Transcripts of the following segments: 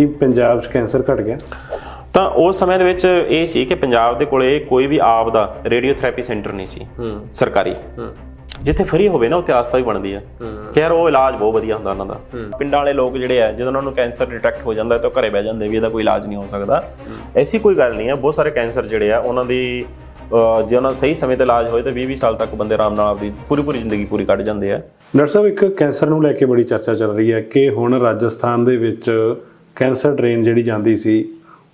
ਕੀ ਪੰਜਾਬ 'ਚ ਕੈਂਸਰ ਘਟ ਗਿਆ? ਤਾਂ ਉਸ ਸਮੇਂ ਦੇ ਵਿੱਚ ਇਹ ਸੀ ਕਿ ਪੰਜਾਬ ਦੇ ਕੋਲੇ ਕੋਈ ਵੀ ਆਪ ਦਾ ਰੇਡੀਓਥੈਰੇਪੀ ਸੈਂਟਰ ਨਹੀਂ ਸੀ ਸਰਕਾਰੀ। ਜਿੱਥੇ ਫ੍ਰੀ ਹੋਵੇ ਨਾ ਉੱਥੇ ਆਸਥਾ ਵੀ ਬਣਦੀ ਹੈ। ਕਿ ਯਾਰ ਉਹ ਇਲਾਜ ਬਹੁਤ ਵਧੀਆ ਹੁੰਦਾ ਉਹਨਾਂ ਦਾ। ਪਿੰਡਾਂ ਵਾਲੇ ਲੋਕ ਜਿਹੜੇ ਆ ਜਦੋਂ ਉਹਨਾਂ ਨੂੰ ਕੈਂਸਰ ਡਿਟੈਕਟ ਹੋ ਜਾਂਦਾ ਤਾਂ ਘਰੇ ਬਹਿ ਜਾਂਦੇ ਵੀ ਇਹਦਾ ਕੋਈ ਇਲਾਜ ਨਹੀਂ ਹੋ ਸਕਦਾ। ਐਸੀ ਕੋਈ ਗੱਲ ਨਹੀਂ ਹੈ ਬਹੁਤ ਸਾਰੇ ਕੈਂਸਰ ਜਿਹੜੇ ਆ ਉਹਨਾਂ ਦੀ ਜੇ ਉਹਨਾਂ ਸਹੀ ਸਮੇਂ ਤੇ ਇਲਾਜ ਹੋਏ ਤਾਂ 20-20 ਸਾਲ ਤੱਕ ਬੰਦੇ ਆਰਾਮ ਨਾਲ ਆਪਦੀ ਪੂਰੀ ਪੂਰੀ ਜ਼ਿੰਦਗੀ ਪੂਰੀ ਕੱਢ ਜਾਂਦੇ ਆ। ਡਾਕਟਰ ਸਾਹਿਬ ਇੱਕ ਕੈਂਸਰ ਨੂੰ ਲੈ ਕੇ ਬੜੀ ਚਰਚਾ ਚੱਲ ਰਹੀ ਹੈ ਕਿ ਹੁਣ ਰਾਜਸਥਾਨ ਦੇ ਵਿੱਚ ਕੈਂਸਰ ਟ੍ਰੇਨ ਜਿਹੜੀ ਜਾਂਦੀ ਸੀ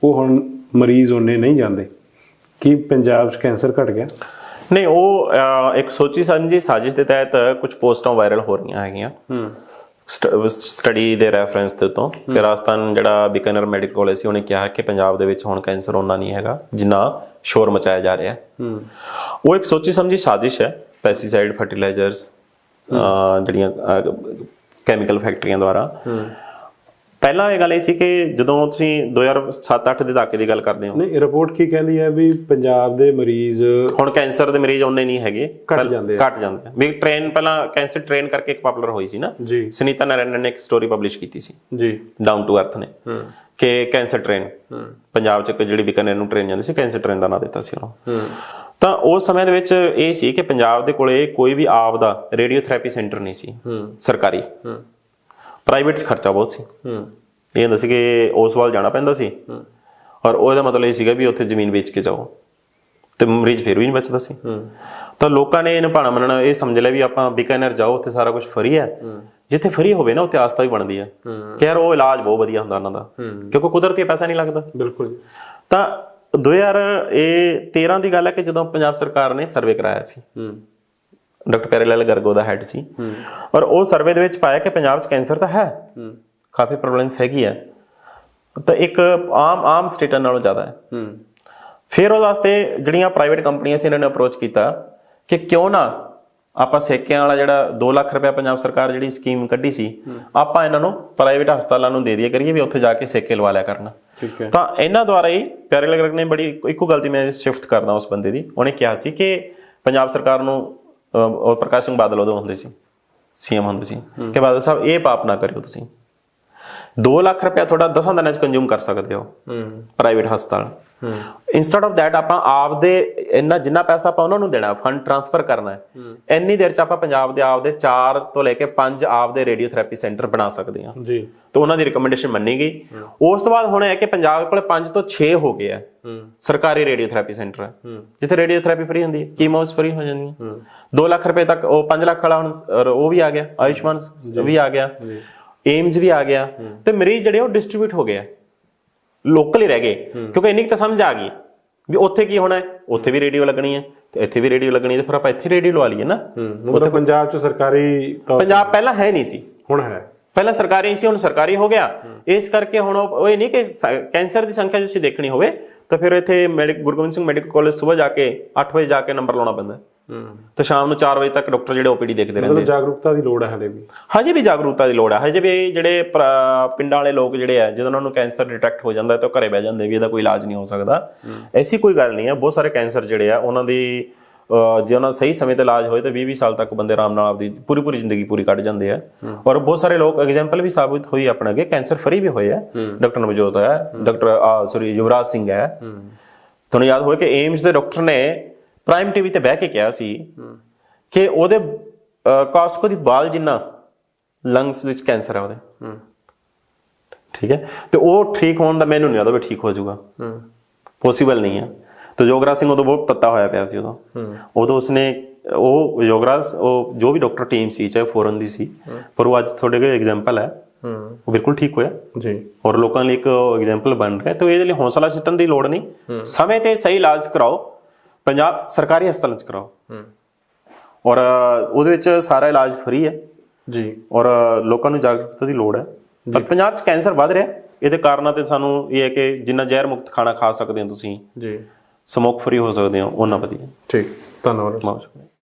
ਉਹ ਹੁਣ ਮਰੀਜ਼ ਉਹਨੇ ਨਹੀਂ ਜਾਂਦੇ। ਕੀ ਪੰਜਾਬ 'ਚ ਕੈਂਸਰ ਘਟ ਗਿਆ? ਨਹੀਂ ਉਹ ਇੱਕ ਸੋਚੀ ਸਮਝੀ ਸਾਜ਼ਿਸ਼ ਦੇ ਤਹਿਤ ਕੁਝ ਪੋਸਟਾਂ ਵਾਇਰਲ ਹੋ ਰਹੀਆਂ ਹੈਗੀਆਂ। ਸਟੱਡੀ ਦੇ ਰੈਫਰੈਂਸ ਦੇ ਤੋਂ ਕਿ ਰਾਜਸਥਾਨ ਜਿਹੜਾ ਬਿਕਾਨਰ ਮੈਡੀਕਲ ਕਾਲਜ ਸੀ ਉਹਨੇ ਕਿਹਾ ਕਿ ਪੰਜਾਬ ਦੇ ਵਿੱਚ ਹੁਣ ਕੈਂਸਰ ਉਹਨਾਂ ਨਹੀਂ ਹੈਗਾ ਜਿੰਨਾ ਸ਼ੋਰ ਮਚਾਇਆ ਜਾ ਰਿਹਾ। ਹੈ। ਉਹ ਇੱਕ ਸੋਚੀ ਸਮਝੀ ਸਾਜ਼ਿਸ਼ ਹੈ ਪੈਸਟੀਸਾਈਡ ਫਰਟੀਲਾਈਜ਼ਰਸ ਜਿਹੜੀਆਂ ਕੈਮੀਕਲ ਫੈਕਟਰੀਆਂ ਦੁਆਰਾ। ਪਹਿਲਾਂ ਇਹ ਗੱਲ ਇਹ ਸੀ ਕਿ ਜਦੋਂ ਤੁਸੀਂ 2007-8 ਦੇ ਦਹਾਕੇ ਦੀ ਗੱਲ ਕਰਦੇ ਹੋ। ਨਹੀਂ ਰਿਪੋਰਟ ਕੀ ਕਹਿੰਦੀ ਹੈ ਵੀ ਪੰਜਾਬ ਦੇ ਮਰੀਜ਼ ਹੁਣ ਕੈਂਸਰ ਦੇ ਮਰੀਜ਼ ਉਹਨੇ ਨਹੀਂ ਹੈਗੇ। ਘੱਟ ਜਾਂਦੇ ਘਟ ਜਾਂਦੇ ਆ। ਵੀ ਟ੍ਰੇਨ ਪਹਿਲਾਂ ਕੈਂਸਰ ਟ੍ਰੇਨ ਕਰਕੇ ਇੱਕ ਪਪੂਲਰ ਹੋਈ ਸੀ ਨਾ। ਜੀ। ਸੁਨੀਤਾ ਨਾਰਾਇਣ ਨੇ ਇੱਕ ਸਟੋਰੀ ਪਬਲਿਸ਼ ਕੀਤੀ ਸੀ। ਜੀ। ਡਾਊਨ ਟੂ ਅਰਥ ਨੇ। ਕਿ ਕੈਂਸਰ ਟ੍ਰੇਨ ਪੰਜਾਬ ਚ ਜਿਹੜੀ ਬਿਕਾਨੇਰ ਨੂੰ ਟ੍ਰੇਨ ਜਾਂਦੀ ਸੀ ਕੈਂਸਰ ਟ੍ਰੇਨ ਦਾ ਨਾਂ ਦਿੱਤਾ ਸੀ ਉਹਨੂੰ। ਤਾਂ ਉਸ ਸਮੇਂ ਦੇ ਵਿੱਚ ਇਹ ਸੀ ਕਿ ਪੰਜਾਬ ਦੇ ਕੋਲੇ ਕੋਈ ਵੀ ਆਪ ਦਾ ਰੇਡੀਓਥੈਰੇਪੀ ਸੈਂਟਰ ਨਹੀਂ ਸੀ। ਸਰਕਾਰੀ। ਪ੍ਰਾਈਵੇਟ 'ਚ ਖਰਚਾ ਬਹੁਤ ਸੀ। ਇਹ ਹੁੰਦਾ ਸੀ ਕਿ ਉਸ ਵੱਲ ਜਾਣਾ ਪੈਂਦਾ ਸੀ। ਔਰ ਉਹਦਾ ਮਤਲਬ ਇਹ ਸੀਗਾ ਵੀ ਉੱਥੇ ਜ਼ਮੀਨ ਵੇਚ ਕੇ ਜਾਓ। ਤੇ ਮਰੀਜ਼ ਫਿਰ ਵੀ ਨਹੀਂ ਬਚਦਾ ਸੀ। ਤਾਂ ਲੋਕਾਂ ਨੇ ਇਹਨੂੰ ਭਾਣਾ ਮੰਨਣਾ ਇਹ ਸਮਝ ਲਿਆ ਵੀ ਆਪਾਂ ਬਿਕਾਨੇਰ ਜਾਓ ਉੱਥੇ ਸਾਰਾ ਕੁਝ ਫਰੀ ਹੈ। ਜਿੱਥੇ ਫਰੀ ਹੋਵੇ ਨਾ ਉੱਥੇ ਆਸਥਾ ਵੀ ਬਣਦੀ ਹੈ। ਕਿ ਯਾਰ ਉਹ ਇਲਾਜ ਬਹੁਤ ਵਧੀਆ ਹੁੰਦਾ ਉਹਨਾਂ ਦਾ। ਕਿਉਂਕਿ ਕੁਦਰਤੀ ਪੈਸਾ ਨਹੀਂ ਲੱਗਦਾ। ਬਿਲਕੁਲ ਤਾਂ 2013 ਦੀ ਗੱਲ ਹੈ ਕਿ ਜਦੋਂ ਪੰਜਾਬ ਸਰਕਾਰ ਨੇ ਸਰਵੇ ਕਰਾਇਆ ਸੀ। ਡਾਕਟਰ ਪੈਰੇਲਾਲ ਗਰਗੋ ਦਾ ਹੈਡ ਸੀ। ਔਰ ਉਹ ਸਰਵੇ ਦੇ ਵਿੱਚ ਪਾਇਆ ਕਿ ਪੰਜਾਬ 'ਚ ਕੈਂਸਰ ਤਾਂ ਹੈ। ਕਾਫੀ ਪ੍ਰੋਬਲਮਸ ਹੈਗੀ ਹੈ ਤਾਂ ਇੱਕ ਆਮ ਆਮ ਸਟੇਟਾਂ ਨਾਲੋਂ ਜ਼ਿਆਦਾ ਹੈ। ਫਿਰ ਉਹਦੇ ਵਾਸਤੇ ਜਿਹੜੀਆਂ ਪ੍ਰਾਈਵੇਟ ਕੰਪਨੀਆਂ ਸੀ ਇਹਨਾਂ ਨੇ ਅਪਰੋਚ ਕੀਤਾ ਕਿ ਕਿਉਂ ਨਾ ਆਪਾਂ ਸੇਕਿਆਂ ਵਾਲਾ ਜਿਹੜਾ 2 ਲੱਖ ਰੁਪਏ ਪੰਜਾਬ ਸਰਕਾਰ ਜਿਹੜੀ ਸਕੀਮ ਕੱਢੀ ਸੀ ਆਪਾਂ ਇਹਨਾਂ ਨੂੰ ਪ੍ਰਾਈਵੇਟ ਹਸਪਤਾਲਾਂ ਨੂੰ ਦੇ ਦਈਏ ਕਰੀਏ ਵੀ ਉੱਥੇ ਜਾ ਕੇ ਸੇਕੇ ਲਵਾ ਲਿਆ ਕਰਨ। ਠੀਕ ਹੈ। ਤਾਂ ਇਹਨਾਂ ਦੁਆਰਾ ਹੀ ਪਿਆਰੇ ਲਗਰਗ ਨੇ ਬੜੀ ਇੱਕੋ ਗਲਤੀ ਮੈਂ ਸ਼ਿਫਟ ਕਰਦਾ ਉਸ ਬੰਦੇ ਦੀ। ਉਹਨੇ ਕਿਹਾ ਸੀ ਕਿ ਪੰਜਾਬ ਸਰਕਾਰ ਨੂੰ ਉਹ ਪ੍ਰਕਾਸ਼ ਸਿੰਘ ਬਾਦਲ ਉਦੋਂ ਹੁੰਦੇ ਸੀ ਸੀਐਮ ਹੁੰਦੇ ਸੀ। ਕਿ ਬਾਦਲ ਸਾਹਿਬ ਇਹ ਪਾਪ ਨਾ ਕਰਿਓ ਤੁਸੀਂ। 2 ਲੱਖ ਰੁਪਏ ਤੁਹਾਡਾ 10 ਦਿਨਾਂ ਚ ਕੰਜ਼ੂਮ ਕਰ ਸਕਦੇ ਹੋ। ਪ੍ਰਾਈਵੇਟ ਹਸਪਤਾਲ। ਇਨਸਟੈਡ ਆਫ ਥੈਟ ਆਪਾਂ ਆਪ ਦੇ ਇੰਨਾ ਜਿੰਨਾ ਪੈਸਾ ਆਪਾਂ ਉਹਨਾਂ ਨੂੰ ਦੇਣਾ ਫੰਡ ਟ੍ਰਾਂਸਫਰ ਕਰਨਾ ਹੈ ਇੰਨੀ ਦੇਰ ਚ ਆਪਾਂ ਪੰਜਾਬ ਦੇ ਆਪ ਦੇ 4 ਤੋਂ ਲੈ ਕੇ 5 ਆਪ ਦੇ ਰੇਡੀਓਥੈਰੇਪੀ ਸੈਂਟਰ ਬਣਾ ਸਕਦੇ ਹਾਂ। ਜੀ। ਤੇ ਉਹਨਾਂ ਦੀ ਰਿਕਮੈਂਡੇਸ਼ਨ ਮੰਨੀ ਗਈ। ਉਸ ਤੋਂ ਬਾਅਦ ਹੁਣ ਹੈ ਕਿ ਪੰਜਾਬ ਕੋਲੇ 5 ਤੋਂ 6 ਹੋ ਗਏ ਆ ਸਰਕਾਰੀ ਰੇਡੀਓਥੈਰੇਪੀ ਸੈਂਟਰ ਹੈ। ਜਿੱਥੇ ਰੇਡੀਓਥੈਰੇਪੀ ਫ੍ਰੀ ਹੁੰਦੀ ਹੈ ਕੀਮੋਸ ਫ੍ਰੀ ਹੋ ਜਾਂਦੀਆਂ 2 ਲੱਖ ਰੁਪਏ ਤੱਕ ਉਹ 5 ਲੱਖ ਵਾਲਾ ਹੁਣ ਉਹ ਵੀ ਆ ਗਿਆ ਆਯੁਸ਼ਮਾਨ ਵੀ ਆ ਗਿਆ। ਏਮਸ ਵੀ ਆ ਗਿਆ ਤੇ ਮਰੀਜ਼ ਜਿਹੜੇ ਉਹ ਡਿਸਟ੍ਰੀਬਿਊਟ ਹੋ ਗਏ ਲੋਕਲ ਹੀ ਰਹਿ ਗਏ। ਕਿਉਂਕਿ ਇੰਨੀ ਤਾਂ ਸਮਝ ਆ ਗਈ। ਵੀ ਉੱਥੇ ਕੀ ਹੋਣਾ ਹੈ? ਉੱਥੇ ਵੀ ਰੇਡੀਓ ਲੱਗਣੀ ਹੈ। ਤੇ ਇੱਥੇ ਵੀ ਰੇਡੀਓ ਲੱਗਣੀ ਹੈ ਤੇ ਫਿਰ ਆਪਾਂ ਇੱਥੇ ਰੇਡੀਓ ਲਵਾ ਲਈਏ ਨਾ। ਮਤਲਬ ਪੰਜਾਬ 'ਚ ਸਰਕਾਰੀ ਪੰਜਾਬ ਪਹਿਲਾਂ ਹੈ ਨਹੀਂ ਸੀ। ਹੁਣ ਹੈ। ਪਹਿਲਾਂ ਸਰਕਾਰੀ ਸੀ ਹੁਣ ਸਰਕਾਰੀ ਹੋ ਗਿਆ। ਇਸ ਕਰਕੇ ਹੁਣ ਉਹ ਇਹ ਨਹੀਂ ਕਿ ਕੈਂਸਰ ਦੀ ਸੰਖਿਆ ਜੇ ਤੁਸੀਂ ਦੇਖਣੀ ਹੋਵੇ ਤਾਂ ਫਿਰ ਇੱਥੇ ਮੈਡੀਕ ਗੁਰੂ ਗੋਬਿੰਦ ਸਿੰਘ ਮੈਡੀਕਲ ਕਾਲਜ ਸਵੇਰ ਜਾ ਕੇ 8 ਵਜੇ ਜਾ ਕੇ ਨੰਬਰ ਲਾਉਣਾ ਪੈਂਦਾ। ਤੇ ਸ਼ਾਮ ਨੂੰ 4 ਵਜੇ ਤੱਕ ਡਾਕਟਰ ਜਿਹੜੇ ਓਪੀਡੀ ਦੇਖਦੇ ਰਹਿੰਦੇ ਮਤਲਬ ਜਾਗਰੂਕਤਾ ਦੀ ਲੋੜ ਹੈ ਹਲੇ ਵੀ। ਹਜੇ ਵੀ ਜਾਗਰੂਕਤਾ ਦੀ ਲੋੜ ਹੈ। ਹਜੇ ਵੀ ਜਿਹੜੇ ਪਿੰਡਾਂ ਵਾਲੇ ਲੋਕ ਜਿਹੜੇ ਆ ਜਦੋਂ ਉਹਨਾਂ ਨੂੰ ਕੈਂਸਰ ਡਿਟੈਕਟ ਹੋ ਜਾਂਦਾ ਤਾਂ ਉਹ ਘਰੇ ਬਹਿ ਜਾਂਦੇ ਵੀ ਇਹਦਾ ਕੋਈ ਇਲਾਜ ਨਹੀਂ ਹੋ ਸਕਦਾ। ਐਸੀ ਕੋਈ ਗੱਲ ਨਹੀਂ ਹੈ। ਬਹੁਤ ਸਾਰੇ ਕੈਂਸਰ ਜਿਹੜੇ ਆ ਉਹਨਾਂ ਦੀ ਜੇ ਉਹਨਾਂ ਸਹੀ ਸਮੇਂ ਤੇ ਇਲਾਜ ਹੋਏ ਤਾਂ 20-20 ਸਾਲ ਤੱਕ ਬੰਦੇ ਆਰਾਮ ਨਾਲ ਆਪਦੀ ਪੂਰੀ ਪੂਰੀ ਜ਼ਿੰਦਗੀ ਪੂਰੀ ਕੱਢ ਜਾਂਦੇ ਆ। ਔਰ ਬਹੁਤ ਸਾਰੇ ਲੋਕ ਐਗਜ਼ਾਮਪਲ ਵੀ ਸਾਬਿਤ ਹੋਈ ਆਪਣੇ ਅੱਗੇ। ਕੈਂਸਰ ਫਰੀ ਵੀ ਹੋਏ ਆ। ਡਾਕਟਰ ਨਵਜੋਤ ਹੈ ਡਾਕਟਰ ਸੌਰੀ ਯੁਵਰਾਜ ਸਿੰਘ ਹੈ। ਤੁਹਾਨੂੰ ਯਾਦ ਹੋਵੇ ਕਿ ਏਮਸ ਦੇ ਡਾਕਟਰ ਨੇ ਪ੍ਰਾਈਮ ਟੀਵੀ ਤੇ ਬਹਿ ਕੇ ਕਿਹਾ ਸੀ ਕਿ ਉਹਦੇ ਕਾਸਕੋ ਦੀ ਬਾਲ ਜਿੰਨਾ ਲੰਗਸ ਵਿੱਚ ਕੈਂਸਰ ਹੈ ਉਹਦੇ। ਠੀਕ ਹੈ? ਤੇ ਉਹ ਠੀਕ ਹੋਣ ਦਾ ਮੈਨੂੰ ਨਹੀਂ ਲੱਗਦਾ ਵੀ ਠੀਕ ਹੋ ਜਾਊਗਾ। ਪੋਸੀਬਲ ਨਹੀਂ ਹੈ ਤੇ ਯੋਗਰਾਜ ਸਿੰਘ ਉਦੋਂ ਬਹੁਤ ਤੱਤਾ ਹੋਇਆ ਪਿਆ ਸੀ ਉਦੋਂ। ਉਦੋਂ ਉਸਨੇ ਉਹ ਯੋਗਰਾਜ ਉਹ ਜੋ ਵੀ ਡਾਕਟਰ ਟੀਮ ਸੀ ਚਾਹੇ ਫੋਰਨ ਦੀ ਸੀ ਪਰ ਉਹ ਅੱਜ ਤੁਹਾਡੇ ਕੋਲ ਐਗਜ਼ਾਮਪਲ ਹੈ। ਉਹ ਬਿਲਕੁਲ ਠੀਕ ਹੋਇਆ। ਜੀ। ਔਰ ਲੋਕਾਂ ਲਈ ਇੱਕ ਐਗਜ਼ਾਮਪਲ ਬਣ ਰਿਹਾ। ਤੇ ਇਹਦੇ ਲਈ ਹੌਸਲਾ ਛੱਡਣ ਦੀ ਲੋੜ ਨਹੀਂ। ਸਮੇਂ ਤੇ ਸਹੀ ਇਲਾਜ ਕਰਾਓ। ਪੰਜਾਬ ਸਰਕਾਰੀ ਹਸਪਤਾਲਾਂ 'ਚ ਕਰਾਓ। ਔਰ ਅ, ਉਹਦੇ ਵਿੱਚ ਸਾਰਾ ਇਲਾਜ ਫ੍ਰੀ ਹੈ। ਜੀ। ਔਰ ਲੋਕਾਂ ਨੂੰ ਜਾਗਰੂਕਤਾ ਦੀ ਲੋੜ ਹੈ। ਪਰ ਪੰਜਾਬ 'ਚ ਕੈਂਸਰ ਵੱਧ ਰਿਹਾ। ਹੈ। ਇਹਦੇ ਕਾਰਨਾਂ ਤੇ ਸਾਨੂੰ ਇਹ ਹੈ ਕਿ ਜਿੰਨਾ ਜ਼ਹਿਰ ਮੁਕਤ ਖਾਣਾ ਖਾ ਸਕਦੇ ਹੋ ਤੁਸੀਂ ਜੀ। ਸਮੋਕ ਫ੍ਰੀ ਹੋ ਸਕਦੇ ਹੋ ਉਹਨਾਂ ਵਧੀਆ। ਠੀਕ। ਧੰਨਵਾਦ। ਬਹੁਤ ਸ਼ੁਕਰੀਆ।